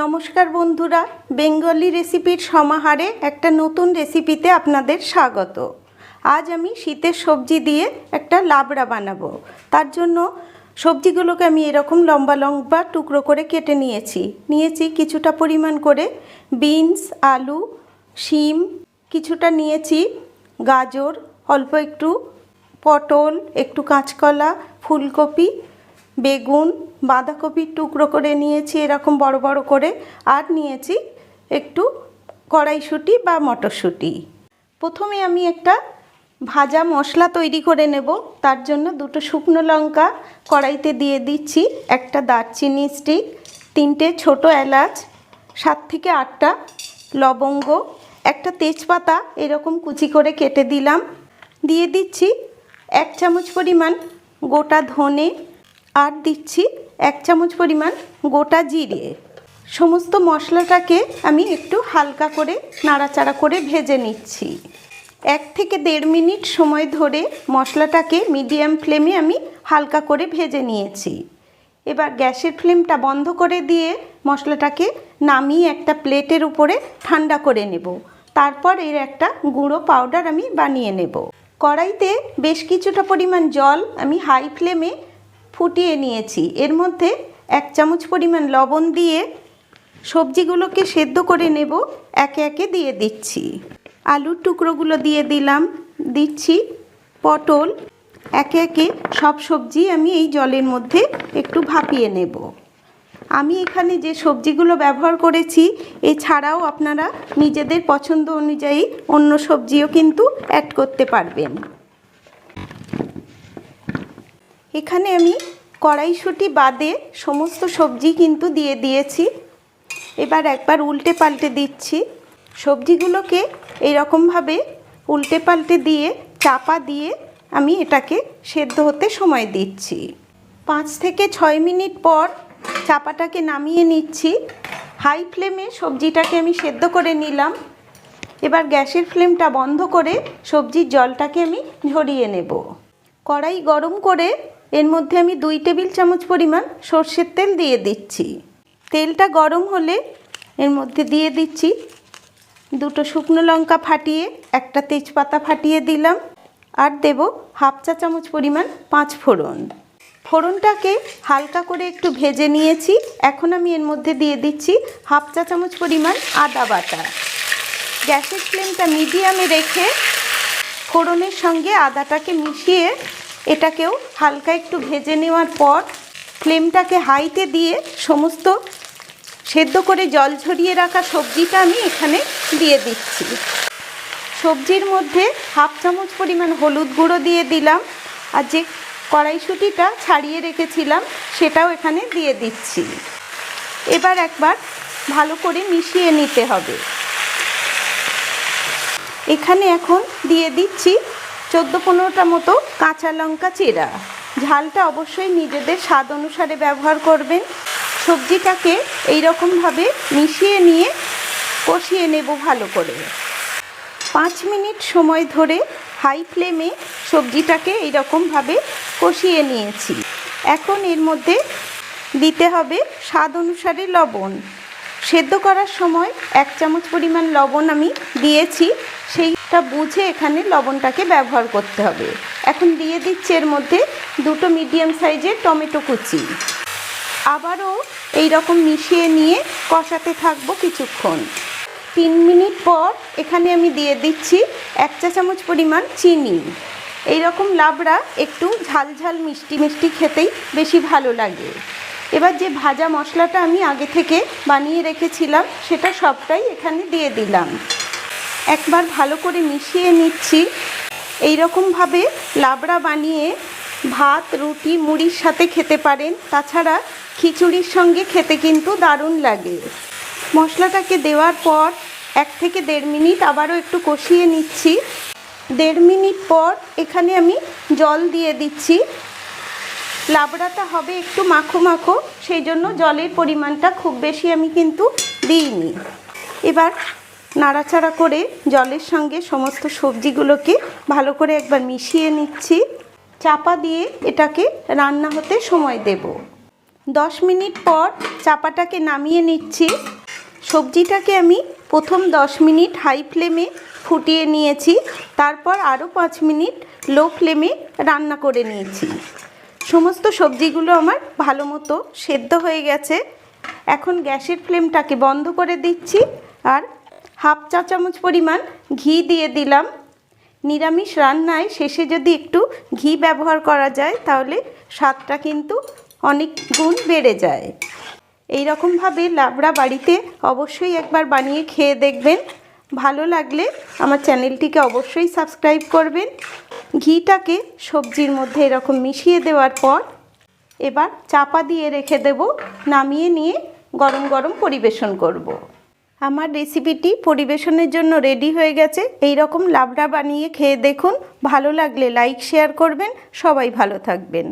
নমস্কার বন্ধুরা, বেঙ্গলি রেসিপির সমাহারে একটা নতুন রেসিপিতে আপনাদের স্বাগত। আজ আমি শীতের সবজি দিয়ে একটা লাবড়া বানাবো। তার জন্য সবজিগুলোকে আমি এরকম লম্বা লম্বা টুকরো করে কেটে নিয়েছি। নিয়েছি কিছুটা পরিমাণ করে বিনস, আলু, শিম, কিছুটা নিয়েছি গাজর, অল্প একটু পটল, একটু কাঁচকলা, ফুলকপি, বেগুন বাঁধাকপির টুকরো করে নিয়েছি এরকম বড় বড় করে, আর নিয়েছি একটু কড়াইশুঁটি বা মটরশুঁটি। প্রথমে আমি একটা ভাজা মশলা তৈরি করে নেব, তার জন্য দুটো শুকনো লঙ্কা কড়াইতে দিয়ে দিচ্ছি, একটা দারচিনি স্টিক, তিনটে ছোট এলাচ, সাত থেকে আটটা লবঙ্গ, একটা তেজপাতা এরকম কুচি করে কেটে দিলাম। দিয়ে দিচ্ছি এক চামচ পরিমাণ গোটা ধনে, আর দিচ্ছি এক চামচ পরিমাণ গোটা জিরে। সমস্ত মশলাটাকে আমি একটু হালকা করে নাড়াচাড়া করে ভেজে নিচ্ছি। এক থেকে দেড় মিনিট সময় ধরে মশলাটাকে মিডিয়াম ফ্লেমে আমি হালকা করে ভেজে নিয়েছি। এবার গ্যাসের ফ্লেমটা বন্ধ করে দিয়ে মশলাটাকে নামিয়ে একটা প্লেটের উপরে ঠান্ডা করে নেব। তারপর এর একটা গুঁড়ো পাউডার আমি বানিয়ে নেব। কড়াইতে বেশ কিছুটা পরিমাণ জল আমি হাই ফ্লেমে ফুটিয়ে নিয়েছি। এর মধ্যে এক চামচ পরিমাণ লবণ দিয়ে সবজিগুলোকে সেদ্ধ করে নেব। একে একে দিয়ে দিচ্ছি। আলুর টুকরোগুলো দিয়ে দিলাম। দিচ্ছি পটল। একে একে সব সবজি আমি এই জলের মধ্যে একটু ভাপিয়ে নেব। আমি এখানে যে সবজিগুলো ব্যবহার করেছি, এছাড়াও আপনারা নিজেদের পছন্দ অনুযায়ী অন্য সবজিও কিন্তু অ্যাড করতে পারবেন। এখানে আমি কড়াইশুঁটি বাদে সমস্ত সবজি কিন্তু দিয়ে দিয়েছি। এবার একবার উল্টে পাল্টে দিচ্ছি। সবজিগুলোকে এইরকমভাবে উল্টে পাল্টে দিয়ে, চাপা দিয়ে আমি এটাকে সেদ্ধ হতে সময় দিচ্ছি। পাঁচ থেকে ছয় মিনিট পর চাপাটাকে নামিয়ে নিচ্ছি। হাই ফ্লেমে সবজিটাকে আমি সেদ্ধ করে নিলাম। এবার গ্যাসের ফ্লেমটা বন্ধ করে সবজির জলটাকে আমি ঝরিয়ে নেব। কড়াই গরম করে এর মধ্যে আমি দুই টেবিল চামচ পরিমাণ সর্ষের তেল দিয়ে দিচ্ছি। তেলটা গরম হলে এর মধ্যে দিয়ে দিচ্ছি দুটো শুকনো লঙ্কা ফাটিয়ে একটা তেজপাতা ফাটিয়ে দিলাম আর দেব হাফ চা চামচ পরিমাণ পাঁচ ফোড়ন। ফোড়নটাকে হালকা করে একটু ভেজে নিয়েছি। এখন আমি এর মধ্যে দিয়ে দিচ্ছি হাফ চা চামচ পরিমাণ আদা বাটা। গ্যাসের ফ্লেমটা মিডিয়ামে রেখে ফোড়নের সঙ্গে আদাটাকে মিশিয়ে এটাকেও হালকা একটু ভেজে নেওয়ার পর ফ্লেমটাকে হাইতে দিয়ে সমস্ত সেদ্ধ করে জল ঝরিয়ে রাখা সবজিটা আমি এখানে দিয়ে দিচ্ছি। সবজির মধ্যে হাফ চামচ পরিমাণ হলুদ গুঁড়ো দিয়ে দিলাম আর যে কড়াইশুঁটিটা ছাড়িয়ে রেখেছিলাম সেটাও এখানে দিয়ে দিচ্ছি। এবার একবার ভালো করে মিশিয়ে নিতে হবে। এখানে এখন দিয়ে দিচ্ছি চোদ্দ পনেরোটা মতো কাঁচা লঙ্কা চেরা। ঝালটা অবশ্যই নিজেদের স্বাদ অনুসারে ব্যবহার করবেন। সবজিটাকে এই রকমভাবে মিশিয়ে নিয়ে কষিয়ে নেব ভালো করে। পাঁচ মিনিট সময় ধরে হাই ফ্লেমে সবজিটাকে এই রকমভাবে কষিয়ে নিয়েছি। এখন এর মধ্যে দিতে হবে স্বাদ অনুসারে লবণ। সেদ্ধ করার সময় এক চামচ পরিমাণ লবণ আমি দিয়েছি। সেইটা বুঝে এখানে লবণটাকে ব্যবহার করতে হবে। এখন দিয়ে দিচ্ছি এর মধ্যে দুটো মিডিয়াম সাইজের টমেটো কুচি। আবারও এই রকম মিশিয়ে নিয়ে কষাতে থাকব কিছুক্ষণ। তিন মিনিট পর এখানে আমি দিয়ে দিচ্ছি এক চা চামচ পরিমাণ চিনি। এই রকম লাবড়া একটু ঝাল ঝাল মিষ্টি মিষ্টি খেতেই বেশি ভালো লাগে। এবার যে ভাজা মশলাটা আমি আগে থেকে বানিয়ে রেখেছিলাম, সেটা সবটাই এখানে দিয়ে দিলাম। একবার ভালো করে মিশিয়ে নিচ্ছি। এই রকমভাবে লাবড়া বানিয়ে ভাত, রুটি, মুড়ির সাথে খেতে পারেন। তাছাড়া খিচুড়ির সঙ্গে খেতে কিন্তু দারুণ লাগে। মশলাটাকে দেওয়ার পর এক থেকে দেড় মিনিট আবারও একটু কষিয়ে নিচ্ছি। দেড় মিনিট পর এখানে আমি জল দিয়ে দিচ্ছি। লাবড়াটা হবে একটু মাখো মাখো, সেই জন্য জলের পরিমাণটা খুব বেশি আমি কিন্তু দিইনি। এবার নাড়াচাড়া করে জলের সঙ্গে সমস্ত সবজিগুলোকে ভালো করে একবার মিশিয়ে নিচ্ছি। চাপা দিয়ে এটাকে রান্না হতে সময় দেব। দশ মিনিট পর চাপাটাকে নামিয়ে নিচ্ছি। সবজিটাকে আমি প্রথম দশ মিনিট হাই ফ্লেমে ফুটিয়ে নিয়েছি। তারপর আরও পাঁচ মিনিট লো ফ্লেমে রান্না করে নিয়েছি। সমস্ত সবজিগুলো আমার ভালো মতো সেদ্ধ হয়ে গেছে। এখন গ্যাসের ফ্লেমটাকে বন্ধ করে দিচ্ছি। আর হাফ চা চামচ পরিমাণ ঘি দিয়ে দিলাম। নিরামিষ রান্নায় শেষে যদি একটু ঘি ব্যবহার করা যায়, তাহলে স্বাদটা কিন্তু অনেক গুণ বেড়ে যায়। এই রকমভাবে লাবড়া বাড়িতে অবশ্যই একবার বানিয়ে খেয়ে দেখবেন। ভালো লাগলে আমার চ্যানেলটিকে অবশ্যই সাবস্ক্রাইব করবেন। ঘিটাকে সবজির মধ্যে এরকম মিশিয়ে দেওয়ার পর এবার চাপা দিয়ে রেখে দেব। নামিয়ে নিয়ে গরম গরম পরিবেশন করব। আমার রেসিপিটি পরিবেশনের জন্য রেডি হয়ে গেছে। এই রকম লাবড়া বানিয়ে খেয়ে দেখুন। ভালো লাগলে লাইক শেয়ার করবেন। সবাই ভালো থাকবেন।